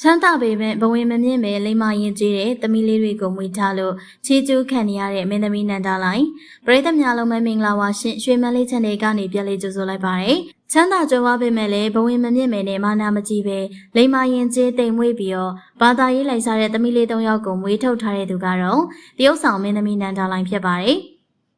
ချမ်းသာပေမဲ့ဘဝင်မမြင့်ပဲလိမ္မာရင်ကြီးတဲ့သမီးလေးတွေကိုမွေးထားလို့ချီကျူးခံနေရတဲ့မင်းသမီးနန္ဒာလိုင်ပရိသတ်များလုံးပဲမင်္ဂလာပါရှင်ရွှေမန်းလေးချန်နယ်ကနေပြန်လေးကြိုဆိုလိုက်ပါရယ်ချမ်းသာကြွယ်ဝပေမဲ့လည်းဘဝင်မမြင့်ပဲနဲ့မာနာမကြီးပဲလိမ္မာရင်ကြီးတိမ်မွေးပြီးတော့ဘာသာရေးလိုက်စားတဲ့သမီးလေး၃ယောက်ကိုမွေးထုတ်ထားတဲ့သူကတော့တရုတ်ဆောင်မင်းသမီးနန္ဒာလိုင်ဖြစ်ပါတယ်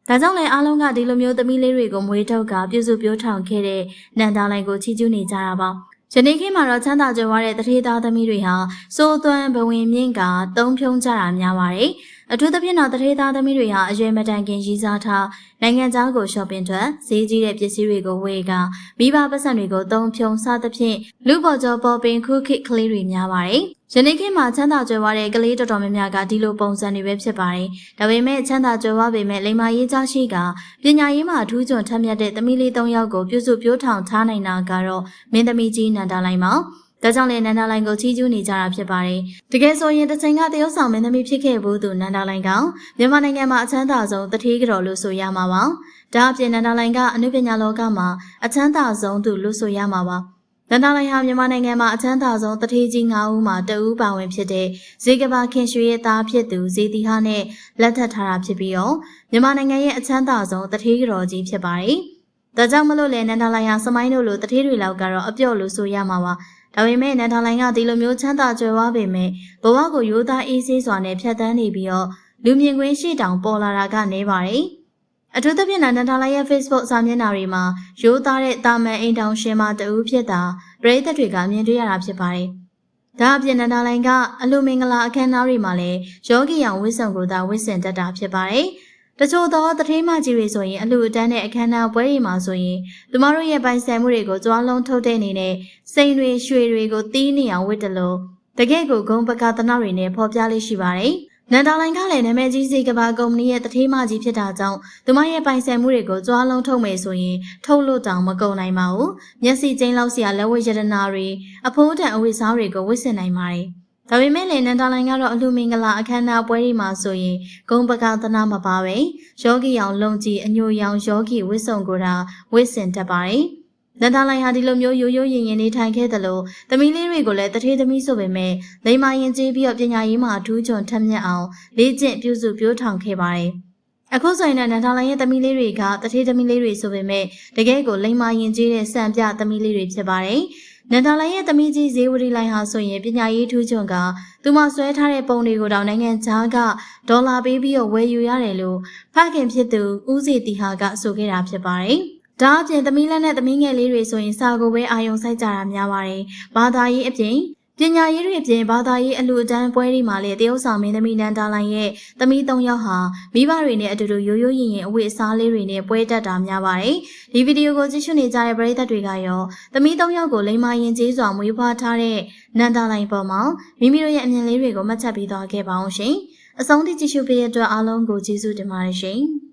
ဒါကြောင့်လည်းအားလုံးကဒီလိုမျိုးသမီးလေးတွေကိုမွေးထုတ်ကပြုစုပြောထောင်ခဲ့တဲ့နန္ဒာလိုင်ကိုချီးကျူးနေကြတာပါ ယနေ့ခေတ်မှာတော့ချမ်းသာကြွယ်ဝတဲ့တထေးသားသမီးတွေဟာစိုးသွမ်းဘဝင်မြင့်ကတုံးဖြုံးကြတာများပါတယ်။ အထူးသဖြင့်တော့တထေးသားသမီးတွေဟာအရွယ်မတန်ခင်ရည်စားထားနိုင်ငံခြားကို shopping ထွက်ဈေးကြီးတဲ့ပစ္စည်းတွေကိုဝယ်ကမိဘပတ်စံတွေကိုတုံးဖြုံးစသဖြင့်လူပေါ်ကျော်ပေါ်ပင်ခုခိကလေးတွေများပါတယ်။ယနေ့ခေတ်မှာချမ်းသာကြွယ်ဝတဲ့ကလေးတော်တော်များများကဒီလိုပုံစံတွေပဲဖြစ်ပါတယ်။ဒါပေမဲ့ချမ်းသာကြွယ်ဝပေမဲ့လိမ္မာရေးကြရှိကပညာရေးမှာအထူးကျွန်းထက်မြက်တဲ့သမီးလေး၃ယောက်ကိုပြုစုပြောထောင်ထားနိုင်တာကတော့မင်းသမီးကြီးနန္ဒာလိုင်ပါ။ ဒါကြောင့်လည်းနန္ဒာလိုင်ကိုချီးကျူးနေကြတာဖြစ်ပါတယ်။တကယ်ဆိုရင်တစ်ချိန်ကတရုတ်ဆောင်မင်းသမီးဖြစ်ခဲ့ဘူးသူနန္ဒာလိုင်ကမြန်မာနိုင်ငံမှာအချမ်းသာဆုံးတထေးကြော်လို့ဆိုရမှာပါ။ဒါအပြင်နန္ဒာလိုင်ကအနုပညာလောကမှာအချမ်းသာဆုံးသူလို့ဆိုရမှာပါ။နန္ဒာလိုင်ဟာမြန်မာနိုင်ငံမှာအချမ်းသာဆုံးတထေးကြီး9ဦးမှာတဦးပါဝင်ဖြစ်တဲ့ဇေကဘာခင်ရွှေရဲ့သားဖြစ်သူဇေတီဟာနဲ့လက်ထပ်ထားတာဖြစ်ပြီးတော့မြန်မာနိုင်ငံရဲ့အချမ်းသာဆုံးတထေးကြော်ကြီးဖြစ်ပါတယ်။ဒါကြောင့်မလို့လေနန္ဒာလိုင်ဟာစမိုင်းတို့လိုတထေးတွေလောက်ကတော့အပြော့လို့ဆိုရမှာပါ။ ဒါပေမဲ့နန္ဒာလိုင်ကဒီလိုမျိုးချမ်းသာကြွယ်ဝပေမဲ့ဘဝကိုရိုးသားအေးဆေးစွာနဲ့ဖြတ်သန်းနေပြီးတော့လူမြင်ကွင်းရှိတောင်ပေါ်လာတာကနေပါတယ်။အထူးသဖြင့်နန္ဒာလိုင်ရဲ့ Facebook စာမျက်နှာတွေမှာရိုးသားတဲ့တာမန်အိမ်တောင်ရှင်မတဦးဖြစ်တာပရိသတ်တွေကမြင်တွေ့ရတာဖြစ်ပါတယ်။ဒါအပြင်နန္ဒာလိုင်ကအလူမင်္ဂလာအခမ်းအနားတွေမှာလည်းယောဂီအောင်ဝိဆံကိုသာဝိဆင်တတ်တာဖြစ်ပါတယ်။ တချို့သောတထေးမကြီးတွေဆိုရင်အလူအတန်းနဲ့အခမ်းအနားပွဲတွေမှာဆိုရင်သူမတို့ရဲ့ပိုင်ဆိုင်မှုတွေကိုကြွားလုံးထုတ်တဲ့အနေနဲ့စိန်တွေရွှေတွေကိုတီးနေအောင်ဝတ်တယ်လို့တကယ့်ကိုဂုံပကသနာတွေနဲ့ဖော်ပြလေးရှိပါတယ်။နန္ဒာလိုင်ကလည်းနာမည်ကြီးစေကဘာကုမ္ပဏီရဲ့တထေးမကြီးဖြစ်တာကြောင့်သူမရဲ့ပိုင်ဆိုင်မှုတွေကိုကြွားလုံးထုတ်မယ်ဆိုရင်ထုတ်လို့တောင်မကုန်နိုင်ပါဘူး။မျက်စိကျင်းလောက်စရာလက်ဝဲရတနာတွေအဖိုးတန်အဝတ်စားတွေကိုဝတ်ဆင်နိုင်ပါတယ်။ ဒါပေမဲ့လည်းနန္ဒာလိုင်ကတော့အလူမင်္ဂလာအခမ်းအနားပွဲတွေမှာဆိုရင်ဂုံပကသနာမပါပဲယောဂီအောင်လုံကြည်အညိုရောင်ယောဂီဝစ်စုံကိုတာဝစ်စင်တတ်ပါတယ်။နန္ဒာလိုင်ဟာဒီလိုမျိုးရိုးရိုးရင်ရင်နေထိုင်ခဲ့သလိုသမီးလေးတွေကိုလည်းတထေးသမီးဆိုပေမဲ့လိမ္မာရင်ကြီးပြီးတော့ပညာရေးမှာအထူးကျွန်ထက်မြက်အောင်လေ့ကျင့်ပြုစုပြောထောင်ခဲ့ပါတယ်။အခုဆိုရင်နန္ဒာလိုင်ရဲ့သမီးလေးတွေကတထေးသမီးလေးတွေဆိုပေမဲ့တကယ်ကိုလိမ္မာရင်ကြီးတဲ့စံပြသမီးလေးတွေဖြစ်ပါတယ်။ နန္ဒာလိုင်ရဲ့သမီးကြီးဇေဝရီလိုင်ဟာဆိုရင်ပညာရေးထူးချွန်ကသူမဆွဲထားတဲ့ပုံတွေကိုတောင်နိုင်ငံခြားကဒေါ်လာပေးပြီးတော့ဝယ်ယူရတယ်လို့ဖခင်ဖြစ်သူဦးစီတီဟာကဆိုခဲ့တာဖြစ်ပါတယ်။ဒါအပြင်သမီးလက်နဲ့သမီးငယ်လေးတွေဆိုရင်စာကိုပဲအာယုံစိုက်ကြတာများပါတယ်။ဘာသာရေးအပြင် ပညာရေးတွေအပြင်ဘာသာရေးအလူအတန်းပွဲတွေမှာလည်းတရုတ်ဆောင်မင်းသမီးနန္ဒာလိုင်ရဲ့သမီး၃ယောက်ဟာမိဘတွေနဲ့အတူတူရိုးရိုးရင်ရင်အဝတ်အစားလေးတွေနဲ့ပွဲတက်တာများပါတယ်။ဒီဗီဒီယိုကိုကြည့်ရှုနေကြတဲ့ပရိသတ်တွေကရောသမီး၃ယောက်ကိုလိမ္မာရင်ကျေးစွာမွေးဖွားထားတဲ့နန္ဒာလိုင်ပေါ်မှာမိမိတို့ရဲ့အမြင်လေးတွေကိုမှတ်ချက်ပေးသွားခဲ့ပါအောင်ရှင်။အဆုံးထိကြည့်ရှုပေးတဲ့အတွက်အားလုံးကိုကျေးဇူးတင်ပါတယ်ရှင်။